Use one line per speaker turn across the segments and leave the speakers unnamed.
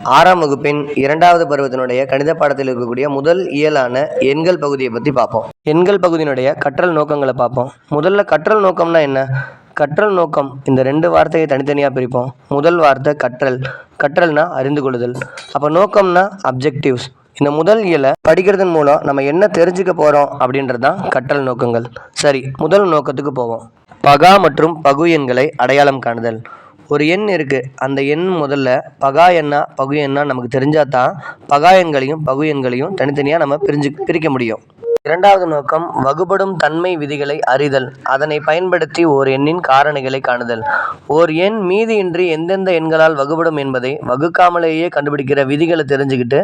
ஆறாம் வகுப்பின் இரண்டாவது பருவத்தினுடைய கணித பாடத்தில் இருக்கக்கூடிய முதல் இயலான எண்கள் பகுதியை பற்றி பார்ப்போம். எண்கள் பகுதியினுடைய கற்றல் நோக்கங்களை பார்ப்போம். முதல்ல கற்றல் நோக்கம்னா என்ன? கற்றல் நோக்கம் இந்த ரெண்டு வார்த்தையை தனித்தனியாக பிரிப்போம். முதல் வார்த்தை கற்றல். கற்றல்னா அறிந்து கொள்ளுதல். அப்போ நோக்கம்னா அப்ஜெக்டிவ்ஸ் இந்த முதல் இயலை படிக்கிறதன் மூலம் நம்ம என்ன தெரிஞ்சுக்க போகிறோம் அப்படின்றது தான் கற்றல் நோக்கங்கள். சரி முதல் நோக்கத்துக்கு போவோம். பகா மற்றும் பகு எண்களை அடையாளம் காணுதல். ஒரு எண் இருக்குது அந்த எண் முதல்ல பகா எண்ணா பகு எண்ணா நமக்கு தெரிஞ்சால் தான் பகா எண்களையும் பகு எண்களையும் தனித்தனியாக நம்ம பிரிஞ்சு பிரிக்க முடியும். இரண்டாவது நோக்கம் வகுபடும் தன்மை விதிகளை அறிதல். அதனை பயன்படுத்தி ஓர் எண்ணின் காரணிகளை காணுதல். ஓர் எண் மீதியின்றி எந்தெந்த எண்களால் வகுபடும் என்பதை வகுக்காமலேயே கண்டுபிடிக்கிற விதிகளை தெரிஞ்சுக்கிட்டு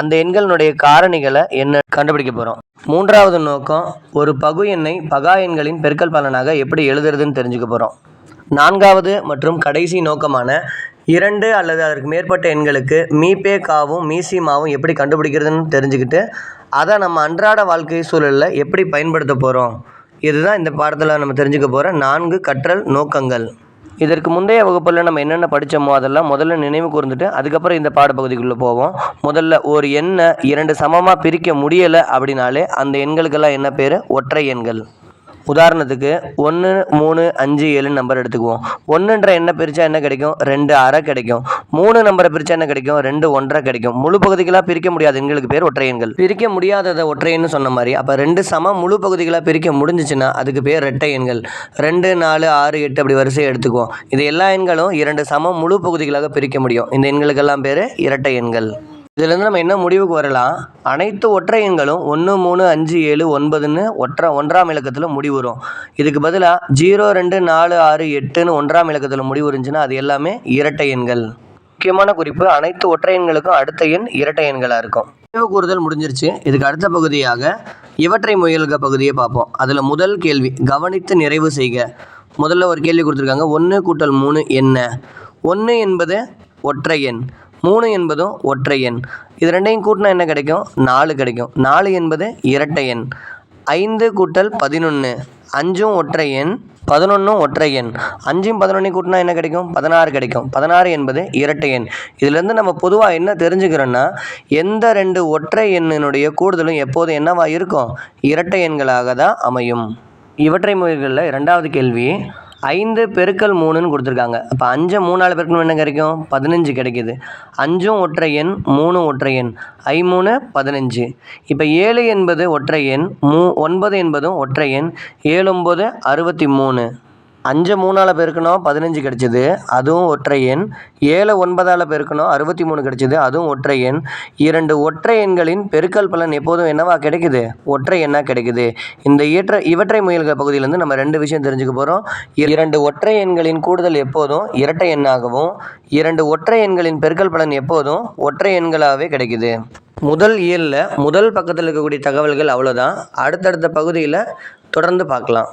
அந்த எண்களினுடைய காரணிகளை என்ன கண்டுபிடிக்க போகிறோம் மூன்றாவது நோக்கம் ஒரு பகு எண்ணை பகா எண்களின் பெருக்கல் பலனாக எப்படி எழுதுறதுன்னு தெரிஞ்சுக்க போகிறோம் நான்காவது மற்றும் கடைசி நோக்கமான இரண்டு அல்லது அதற்கு மேற்பட்ட எண்களுக்கு மீபே காவும் மீசிமாவும் எப்படி கண்டுபிடிக்கிறதுன்னு தெரிஞ்சுக்கிட்டு அதை நம்ம அன்றாட வாழ்க்கை சூழலில் எப்படி பயன்படுத்த போகிறோம் இதுதான் இந்த பாடத்தில் நம்ம தெரிஞ்சுக்க போகிற நான்கு கற்றல் நோக்கங்கள். இதற்கு முந்தைய வகுப்பில் நம்ம என்னென்ன படித்தோமோ அதெல்லாம் முதல்ல நினைவு கூர்ந்துட்டு அதுக்கப்புறம் இந்த பாடப்பகுதிக்குள்ளே போவோம். முதல்ல ஒரு எண்ணை இரண்டு சமமாக பிரிக்க முடியலை அப்படின்னாலே அந்த எண்களுக்கெல்லாம் என்ன பேர்? ஒற்றை எண்கள். உதாரணத்துக்கு ஒன்று மூணு அஞ்சு ஏழு நம்பர் எடுத்துக்குவோம். ஒன்றுன்ற எண்ணை பிரித்தா என்ன கிடைக்கும்? ரெண்டு அரை கிடைக்கும். மூணு நம்பரை பிரித்தா என்ன கிடைக்கும்? ரெண்டு ஒன்றரை கிடைக்கும். முழு பகுதிகளாக பிரிக்க முடியாத. எண்களுக்கு பேர் ஒற்றை எண்கள். பிரிக்க முடியாததை ஒற்றையன்னு சொன்ன மாதிரி அப்போ ரெண்டு சம முழு பகுதிகளாக பிரிக்க முடிஞ்சிச்சுன்னா அதுக்கு பேர் ரெட்டை எண்கள். ரெண்டு நாலு ஆறு எட்டு அப்படி வரிசையை எடுத்துக்குவோம். இது எல்லா எண்களும் இரண்டு சம முழு பகுதிகளாக பிரிக்க முடியும். இந்த எண்களுக்கெல்லாம் பேர் இரட்டை எண்கள். இதுலேருந்து நம்ம என்ன முடிவுக்கு வரலாம்? அனைத்து ஒற்றை எண்களும் ஒன்று மூணு அஞ்சு ஏழு ஒன்பதுன்னு ஒற்றை ஒன்றாம் இலக்கத்தில் முடிவுறும். இதுக்கு பதிலாக ஜீரோ ரெண்டு நாலு ஆறு எட்டுன்னு ஒன்றாம் இலக்கத்தில் முடிவு இருந்துச்சுன்னா அது எல்லாமே இரட்டை எண்கள். முக்கியமான குறிப்பு அனைத்து ஒற்றை எண்களுக்கும் அடுத்த எண் இரட்டை எண்களாக இருக்கும். நினைவு கூறுதல் முடிஞ்சிருச்சு. இதுக்கு அடுத்த பகுதியாக இவற்றை முயல்க பகுதியை பார்ப்போம். அதில் முதல் கேள்வி கவனித்து நிறைவு செய்க. முதல்ல ஒரு கேள்வி கொடுத்துருக்காங்க ஒன்று கூட்டல் மூணு என்ன? ஒன்று என்பது ஒற்றை எண். மூணு என்பதும் ஒற்றை எண். இது ரெண்டையும் கூட்டினா என்ன கிடைக்கும்? நாலு கிடைக்கும். நாலு என்பது இரட்டை எண். ஐந்து கூட்டல் பதினொன்று அஞ்சும் ஒற்றை எண் பதினொன்றும் ஒற்றை எண். அஞ்சும் பதினொன்றையும் கூட்டினா என்ன கிடைக்கும்? பதினாறு கிடைக்கும். பதினாறு என்பது இரட்டை எண். இதுலேருந்து நம்ம பொதுவாக என்ன தெரிஞ்சுக்கிறோன்னா எந்த ரெண்டு ஒற்றை எண்ணினுடைய கூடுதலும் எப்போது என்னவா இருக்கும்? இரட்டை எண்களாக தான் அமையும். இவற்றை முறைகளில் இரண்டாவது கேள்வி ஐந்து பெருக்கல் மூணுன்னு கொடுத்துருக்காங்க. அப்போ அஞ்சை மூணால் பெருக்கணும் என்ன கிடைக்கும்? பதினஞ்சு கிடைக்கிது. அஞ்சும் ஒற்றை எண் மூணும் ஒற்றை எண். ஐ மூணு பதினஞ்சு. இப்போ ஏழு என்பது ஒற்றை எண் மூ ஒன்பது என்பதும் ஒற்றை எண். ஏழு ஒம்பது அறுபத்தி மூணு. அஞ்சு மூணால் பெருக்கணும் பதினஞ்சு கிடச்சிது அதுவும் ஒற்றை எண். ஏழு ஒன்பதால் பெருக்கணும் அறுபத்தி மூணு கிடச்சிது அதுவும் ஒற்றை எண். இரண்டு ஒற்றை எண்களின் பெருக்கல் பலன் எப்போதும் என்னவா கிடைக்குது? ஒற்றை எண்ணாக கிடைக்குது. இந்த இயற்ற இவற்றை முயல்க பகுதியிலேருந்து நம்ம ரெண்டு விஷயம் தெரிஞ்சுக்க போகிறோம் இரண்டு ஒற்றை எண்களின் கூடுதல் எப்போதும் இரட்டை எண்ணாகவும் இரண்டு ஒற்றை எண்களின் பெருக்கல் பலன் எப்போதும் ஒற்றை எண்களாகவே கிடைக்குது. முதல் இயலில் முதல் பக்கத்தில் இருக்கக்கூடிய தகவல்கள் அவ்வளோதான் அடுத்தடுத்த பகுதியில் தொடர்ந்து பார்க்கலாம்.